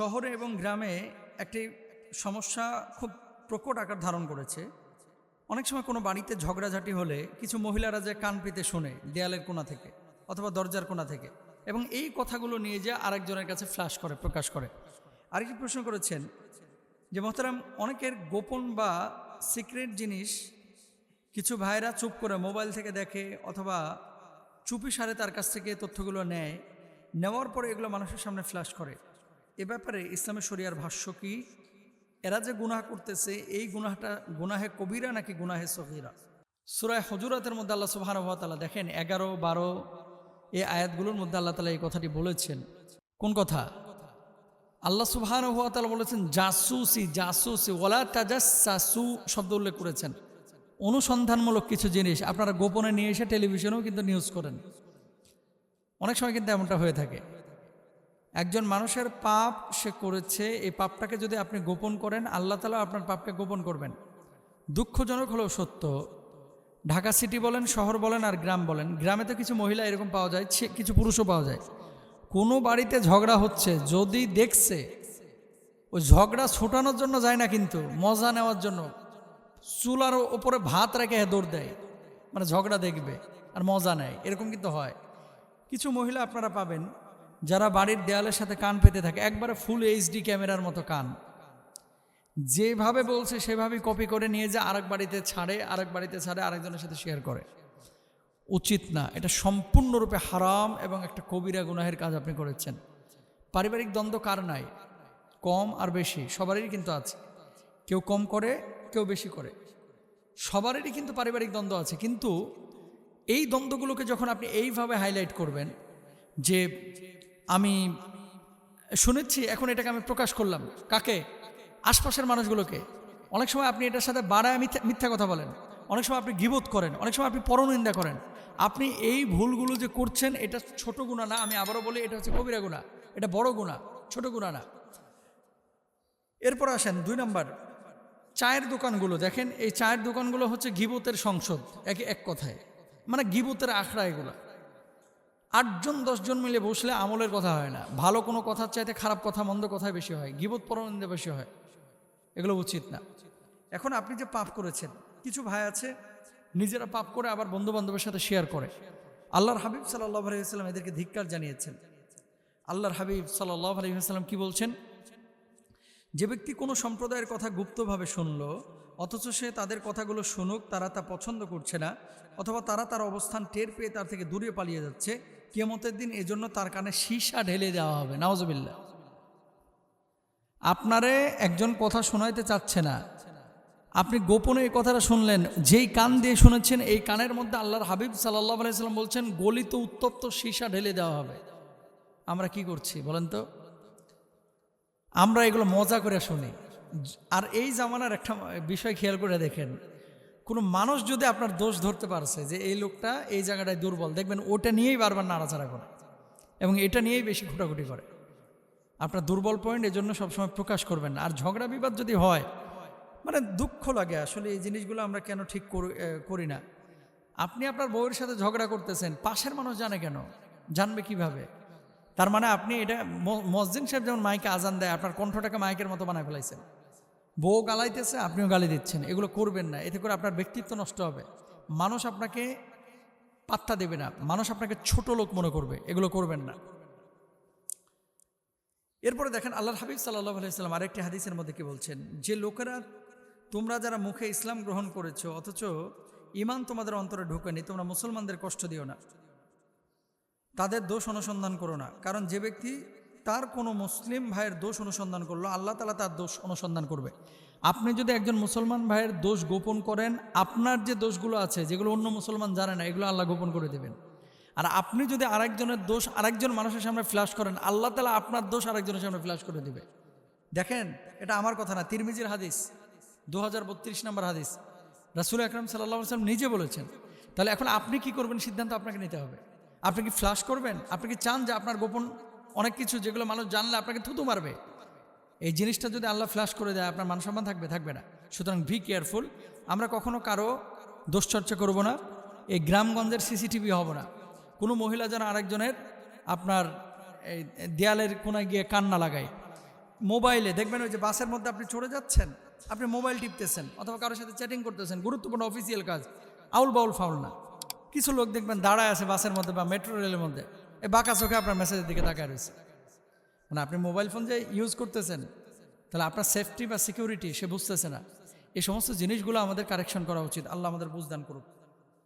শহরে এবং গ্রামে একটি সমস্যা খুব প্রকট আকার ধারণ করেছে। অনেক সময় কোনো বাড়িতে ঝগড়াঝাটি হলে কিছু মহিলারা যে কান পেতে শোনে দেয়ালের কোণা থেকে অথবা দরজার কোণা থেকে এবং এই কথাগুলো নিয়ে যে আরেকজনের কাছে ফ্ল্যাশ করে, প্রকাশ করে। আরেকটি প্রশ্ন করেছেন যে, মহতারাম, অনেকের গোপন বা সিক্রেট জিনিস কিছু ভাইরা চুপ করে মোবাইল থেকে দেখে অথবা চুপি সারে তার কাছ থেকে তথ্যগুলো নেয়, নেওয়ার পরে এগুলো মানুষের সামনে ফ্ল্যাশ করে। এ ব্যাপারে ইসলামের শরিয়ার ভাষ্য কি? এরা যে গুনাহ করতেছে, এই গুনাহটা, গুনাহে কবিরা নাকি গুনাহে সহিরা সুরায় হজুরাতের মধ্যে আল্লাহ সুবাহানুভাতালা দেখেন, এগারো, বারো, এই আয়াতগুলোর মধ্যে আল্লাহ তালা এই কথাটি বলেছেন। কোন কথা? আল্লাহ সুবাহানুভাতালা বলেছেন, জাসুসি জাসুসি ওলা তাজাসু শব্দ উল্লেখ করেছেন। অনুসন্ধানমূলক কিছু জিনিস আপনারা গোপনে নিয়ে এসে টেলিভিশনেও কিন্তু নিউজ করেন। অনেক সময় কিন্তু এমনটা হয়ে থাকে। একজন মানুষের পাপ সে করেছে, এই পাপটাকে যদি আপনি গোপন করেন, আল্লাহ তালা আপনার পাপকে গোপন করবেন। দুঃখজনক হলেও সত্য, ঢাকা সিটি বলেন, শহর বলেন আর গ্রাম বলেন, গ্রামে তো কিছু মহিলা এরকম পাওয়া যায় কিছু পুরুষও পাওয়া যায়। কোনো বাড়িতে ঝগড়া হচ্ছে, যদি দেখছে, ওই ঝগড়া ছোটানোর জন্য যায় না কিন্তু, মজা নেওয়ার জন্য। চুলার ওপরে ভাত রেখে দৌড় দেয় মানে ঝগড়া দেখবে আর মজা নেয়, এরকম কিন্তু হয়। কিছু মহিলা আপনারা পাবেন যারা বাড়ির দেয়ালের সাথে কান পেতে থাকে, একবারে ফুল এইচডি ক্যামেরার মতো কান। যেভাবে বলছে, সেভাবেই কপি করে নিয়ে যে আরেক বাড়িতে ছাড়ে, আরেক বাড়িতে ছাড়ে, আরেকজনের সাথে শেয়ার করে। উচিত না, এটা সম্পূর্ণরূপে হারাম এবং একটা কবিরা গুনাহের কাজ আপনি করেছেন। পারিবারিক দ্বন্দ্ব কার নাই? কম আর বেশি, সবারই কিন্তু আছে। কেউ কম করে, কেউ বেশি করে। সবারই কিন্তু পারিবারিক দ্বন্দ্ব আছে, কিন্তু এই দ্বন্দ্বগুলোকে যখন আপনি এইভাবে হাইলাইট করবেন যে আমি শুনেছি, এখন এটাকে আমি প্রকাশ করলাম। কাকে? আশপাশের মানুষগুলোকে। অনেক সময় আপনি এটার সাথে বাড়ায় মিথ্যা মিথ্যা কথা বলেন। অনেক সময় আপনি গিবোধ করেন। অনেক সময় আপনি পরনিন্দা করেন। আপনি এই ভুলগুলো যে করছেন, এটা ছোট গুণা না। আমি আবারও বলি, এটা হচ্ছে কবিরা গুণা। এটা বড় গুণা, ছোট গুণা না। এরপর আসেন দুই নম্বর, চায়ের দোকানগুলো। দেখেন, এই চায়ের দোকানগুলো হচ্ছে গিবতের সংসদ, একে এক কথায়। মানে গিবতের আখড়া এগুলো। আটজন, দশজন মিলে বসলে আমলের কথা হয় না। ভালো কোনো কথার চাইতে খারাপ কথা, মন্দ কথাই বেশি হয়। গিবত পরনিন্দা বেশি হয়। এগুলো উচিত না। এখন আপনি যে পাপ করেছেন, কিছু ভাই আছে, নিজেরা পাপ করে আবার বন্ধু বান্ধবের সাথে শেয়ার করে। আল্লাহর হাবিব সাল্লাহ আলহিহাস্লাম এদেরকে ধিক্কার জানিয়েছেন। আল্লাহর হাবিব সাল্লাহ আলহিহাস্লাম কি বলছেন? যে ব্যক্তি কোনো সম্প্রদায়ের কথা গুপ্তভাবে শুনল, অথচ সে তাদের কথাগুলো শুনুক, তারা তা পছন্দ করছে না, অথবা তারা তার অবস্থান টের পেয়ে তার থেকে দূরে পালিয়ে যাচ্ছে কিয়ামতের দিন এজন্য তার কানে সীসা ঢেলে দেওয়া হবে নওয়াজবিল্লা আপনারে একজন কথা শোনাইতে চাচ্ছে না। আপনি গোপনে এই কথাটা শুনলেন, যেই কান দিয়ে শুনেছেন, এই কানের মধ্যে আল্লাহর হাবিব সাল্লাহ আলাইসাল্লাম বলছেন, গলিত উত্তপ্ত সীসা ঢেলে দেওয়া হবে। আমরা কি করছি বলেন তো? আমরা এগুলো মজা করে শুনি। আর এই জামানার একটা বিষয় খেয়াল করে দেখেন কোনো মানুষ যদি আপনার দোষ ধরতে পারছে যে এই লোকটা এই জায়গাটায় দুর্বল, দেখবেন ওটা নিয়েই বারবার নাড়াচাড়া করে এবং এটা নিয়েই বেশি ঘোটাঘুটি করে। আপনার দুর্বল পয়েন্ট এজন্য সবসময় প্রকাশ করবেন আর ঝগড়া বিবাদ যদি হয় মানে দুঃখ লাগে, আসলে এই জিনিসগুলো আমরা কেন ঠিক করি- না? আপনি আপনার বউয়ের সাথে ঝগড়া করতেছেন, পাশের মানুষ জানে কেন? জানবে কীভাবে? তার মানে আপনি এটা মসজিদ সাহেব যেমন মাইকে আজান দেয়, আপনার কণ্ঠটাকে মাইকের মতো বানায় ফেলাইছেন। বউ গালাইতেছে, আপনিও গালি দিচ্ছেন। এগুলো করবেন না, এতে করে আপনার ব্যক্তিত্ব নষ্ট হবে। মানুষ আপনাকে পাত্তা দেবে না, মানুষ আপনাকে ছোট লোক মনে করবে, এগুলো করবেন না। এরপরে দেখেন আল্লাহ হাবিব সাল্লাহ আলাইসাল্লাম আরেকটি হাদিসের মধ্যে কি বলছেন? যে লোকেরা, তোমরা যারা মুখে ইসলাম গ্রহণ করেছ, অথচ ইমান তোমাদের অন্তরে ঢোকেনি, তোমরা মুসলমানদের কষ্ট দিও না। তাদের দোষ অনুসন্ধান করো না। কারণ যে ব্যক্তি তার কোনো মুসলিম ভাইয়ের দোষ অনুসন্ধান করল, আল্লাহ তালা তার দোষ অনুসন্ধান করবে। আপনি যদি একজন মুসলমান ভাইয়ের দোষ গোপন করেন, আপনার যে দোষগুলো আছে, যেগুলো অন্য মুসলমান জানে না, এগুলো আল্লাহ গোপন করে দেবেন। আর আপনি যদি আরেকজনের দোষ, আরেকজন মানুষের সামনে ফ্ল্যাশ করেন, আল্লাহ তালা আপনার দোষ আরেকজনের সামনে ফ্ল্যাশ করে দেবে। দেখেন, এটা আমার কথা না, তিরমিজির হাদিস দু হাজার বত্রিশ নম্বর হাদিস। রাসুল আকরম সাল্লাহ সাল্লাম নিজে বলেছেন, তাহলে এখন আপনি কি করবেন? সিদ্ধান্ত আপনাকে নিতে হবে। আপনি কি ফ্ল্যাশ করবেন? আপনি কি চান যে আপনার গোপন অনেক কিছু যেগুলো মানুষ জানলে আপনাকে থুতু মারবে। এই জিনিসটা যদি আল্লাহ ফ্ল্যাশ করে দেয়, আপনার মানসম্মান থাকবে থাকবে না। সুতরাং ভি কেয়ারফুল আমরা কখনো কারও দোষচর্চা করব না, এই গ্রামগঞ্জের সিসিটিভি হব না। কোনো মহিলা যেন আরেকজনের আপনার এই দেয়ালের কোনায় গিয়ে কান্না লাগায়। মোবাইলে, দেখবেন ওই যে বাসের মধ্যে আপনি চড়ে যাচ্ছেন, আপনি মোবাইল টিপতেছেন, অথবা কারোর সাথে চ্যাটিং করতেছেন, গুরুত্বপূর্ণ অফিসিয়াল কাজ, আউল বাউল ফাউল না। কিছু লোক দেখবেন দাঁড়ায় আছে বাসের মধ্যে বা মেট্রো রেলের মধ্যে। এই বাঁকা চোখে আপনার মেসেজের দিকে তাকায় রয়েছে। মানে আপনি মোবাইল ফোন যে ইউজ করতেছেন, তাহলে আপনার সেফটি বা সিকিউরিটি সে বুঝতেছে না। এই সমস্ত জিনিসগুলো আমাদের কারেকশন করা উচিত। আল্লাহ আমাদের বুঝদান করুক।